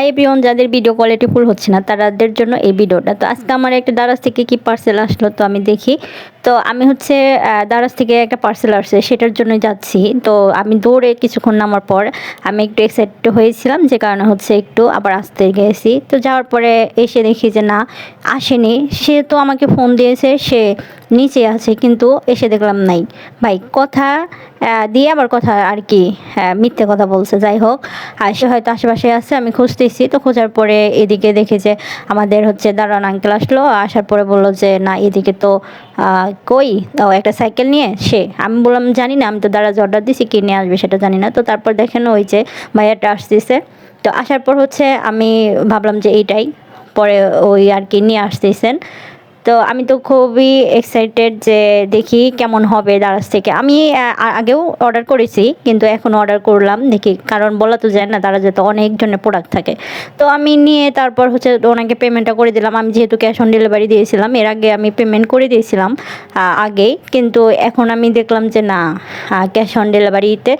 High everyone, যাদের video quality full হচ্ছে না তাদের জন্য এই ভিডিওটা। তো আজকে আমার একটা দারাজ থেকে কি পার্সেল আসলো, তো আমি দেখি। তো আমি হচ্ছে দারাজ থেকে একটা পার্সেল আসছে, সেটার জন্য যাচ্ছি। তো আমি দৌড়ে কিছুক্ষণ নামার পর আমি একটু এক্সাইটেড হয়েছিলাম, যে কারণে হচ্ছে একটু আবার আসতে গেছি। তো যাওয়ার পরে এসে দেখি যে না, আসেনি। সে তো আমাকে ফোন দিয়েছে, সে নিচে আছে, কিন্তু এসে দেখলাম নাই। ভাই, কথা দিয়ে আবার কথা আর কি মিথ্যে কথা বলছে। যাই হোক, আর সে হয়তো আশেপাশে আছে, আমি খুঁজতেছি তো খোঁজার পরে এদিকে দেখি যে আমাদের হচ্ছে দাঁড়ান আঙ্কেল আসলো, আসার পরে বলল যে, না, এদিকে তো কই? ও একটা সাইকেল নিয়ে সে। আমি বললাম, জানি না, আমি তো দাঁড়া অর্ডার দিছি, কি নিয়ে আসবে সেটা জানি না। তো তারপর দেখেন ওই যে ভাইয়াটা আসতেছে। তো আসার পর হচ্ছে আমি ভাবলাম যে এইটাই। পরে ওই আর কি নিয়ে আসতেছেন। তো আমি তো খুবই এক্সাইটেড যে দেখি কেমন হবে দারাজ থেকে। আমি আগেও অর্ডার করেছি, কিন্তু এখন অর্ডার করলাম দেখি, কারণ বলা তো যায় না, দারাজে তো অনেকজনের প্রোডাক্ট থাকে। তো আমি নিয়ে তারপর হচ্ছে ওনাকে পেমেন্টটা করে দিলাম। আমি যেহেতু ক্যাশ অন ডেলিভারি দিয়েছিলাম, এর আগে আমি পেমেন্ট করে দিয়েছিলাম আগেই। কিন্তু এখন আমি দেখলাম যে না ক্যাশ অন ডেলিভারিতে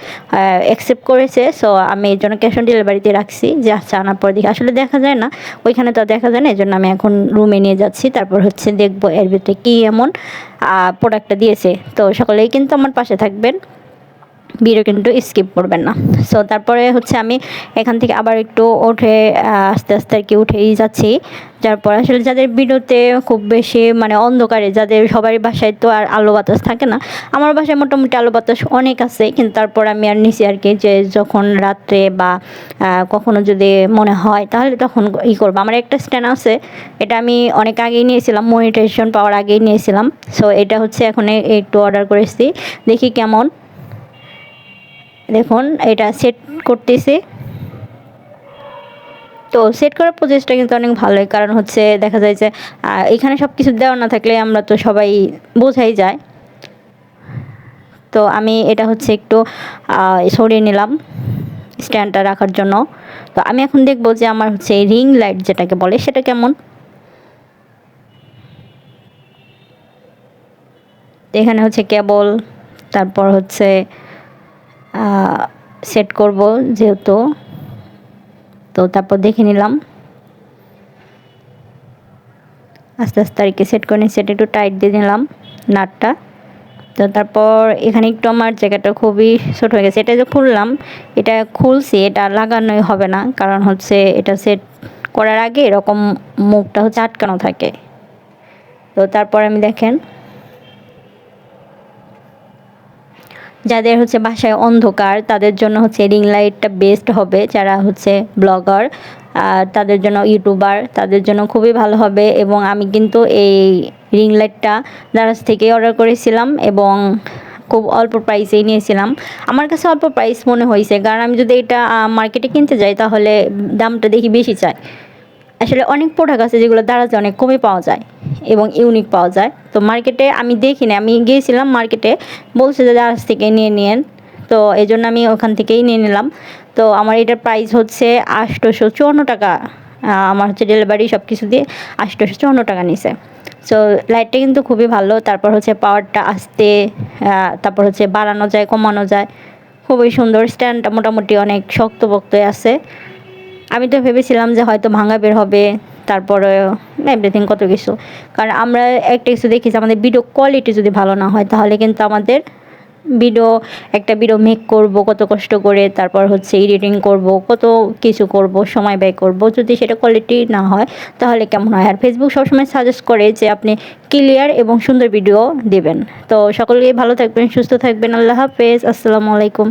অ্যাকসেপ্ট করেছে সো আমি এই জন্য ক্যাশ অন ডেলিভারিতে রাখছি, যে আচ্ছা আনার পর দেখি। আসলে দেখা যায় না, ওইখানে তো দেখা যায় না এই জন্য আমি এখন রুমে নিয়ে যাচ্ছি। তারপর হচ্ছে দেখব এর ভিতরে কী এমন প্রোডাক্টটা দিয়েছে। তো সকলেই কিন্তু আমার পাশে থাকবেন। ভিডিও কিন্তু স্কিপ করবেন না। সো তারপরে হচ্ছে আমি এখান থেকে আবার একটু উঠে আস্তে আস্তে আর কি উঠেই যাচ্ছি। যার পর আসলে যাদের ভিডিওতে খুব বেশি মানে অন্ধকারে, যাদের সবারই বাসায় তো আর আলো বাতাস থাকে না, আমার বাসায় মোটামুটি আলো বাতাস অনেক আছে, কিন্তু তারপর আমি আর নিচে আর কি যে যখন রাত্রে বা কখনো যদি মনে হয়, তাহলে তখন ই করব। আমার একটা স্ট্যান্ড আছে, এটা আমি অনেক আগেই নিয়েছিলাম মনিটাইজেশন পাওয়ার আগেই নিয়েছিলাম। সো এটা হচ্ছে এখন একটু অর্ডার করেছি, দেখি কেমন। দেখুন, এটা সেট করতেছি। তো সেট করার প্রসেসটা কিন্তু অনেক ভালোই, কারণ হচ্ছে দেখা যায় যে এখানে সব কিছু দেওয়া না থাকলে আমরা তো সবাই বোঝাই যায়। তো আমি এটা হচ্ছে একটু সরিয়ে নিলাম স্ট্যান্ডটা রাখার জন্য। তো আমি এখন দেখব যে আমার হচ্ছে রিং লাইট যেটাকে বলে, সেটা কেমন? এখানে হচ্ছে কেবল তারপর হচ্ছে সেট করব যেহেতু। তো তারপর দেখে নিলাম। আস্তে আস্তে আর সেট করে নিই সেটা একটু টাইট দিয়ে নিলাম নাটটা। তো তারপর এখানে একটু আমার জায়গাটা খুবই ছোট হয়ে গেছে। এটা যে খুললাম, এটা খুলছি, এটা লাগানোই হবে না। কারণ হচ্ছে এটা সেট করার আগে এরকম মুখটা হচ্ছে আটকানো থাকে। তো তারপর আমি দেখেন যাদের হচ্ছে বাসায় অন্ধকার, তাদের জন্য হচ্ছে রিং লাইটটা বেস্ট হবে। যারা হচ্ছে ব্লগার তাদের জন্য ইউটিউবার তাদের জন্য খুবই ভালো হবে। এবং আমি কিন্তু এই রিং লাইটটা দারাজ থেকে অর্ডার করেছিলাম এবং খুব অল্প প্রাইসেই নিয়েছিলাম। আমার কাছে অল্প প্রাইস মনে হয়েছে। কারণ আমি যদি এটা মার্কেটে কিনতে যাই, তাহলে দামটা দেখি বেশি চাই। আসলে অনেক প্রোডাক্ট আছে যেগুলো দারাজে অনেক কমে পাওয়া যায়। এবং ইউনিক পাওয়া যায়। তো মার্কেটে আমি দেখিনি, আমি গিয়েছিলাম মার্কেটে বলছে যে আজ থেকে নিয়ে নিয়েন। তো এই জন্য আমি ওখান থেকেই নিয়ে নিলাম। তো আমার এটার প্রাইস হচ্ছে আটশোশো চুয়ান্ন টাকা। আমার হচ্ছে ডেলিভারি সব কিছু দিয়ে আটশোশো চুয়ান্ন টাকা নিছে। সো লাইটটা কিন্তু খুবই ভালো, তারপর হচ্ছে পাওয়ারটা আসতে তারপর হচ্ছে বাড়ানো যায়, কমানো যায়। খুবই সুন্দর স্ট্যান্ডটা মোটামুটি অনেক শক্ত শক্তপোক্তই আছে। আমি তো ভেবেছিলাম যে হয়তো ভাঙা বের হবে তারপরে এভরিথিং কত কিছু। কারণ আমরা একটা কিছু দেখি যে আমাদের ভিডিও কোয়ালিটি যদি ভালো না হয়, তাহলে কিন্তু আমাদের ভিডিও একটা ভিডিও মেক করব, কত কষ্ট করে, তারপর হচ্ছে এডিটিং করব, কত কিছু করব, সময় ব্যয় করব। যদি সেটা কোয়ালিটি না হয়, তাহলে কেমন হয়? আর ফেসবুক সবসময় সাজেস্ট করে যে আপনি ক্লিয়ার এবং সুন্দর ভিডিও দেবেন। তো সকলেই ভালো থাকবেন, সুস্থ থাকবেন। আল্লাহ হাফেজ। আসসালামু আলাইকুম।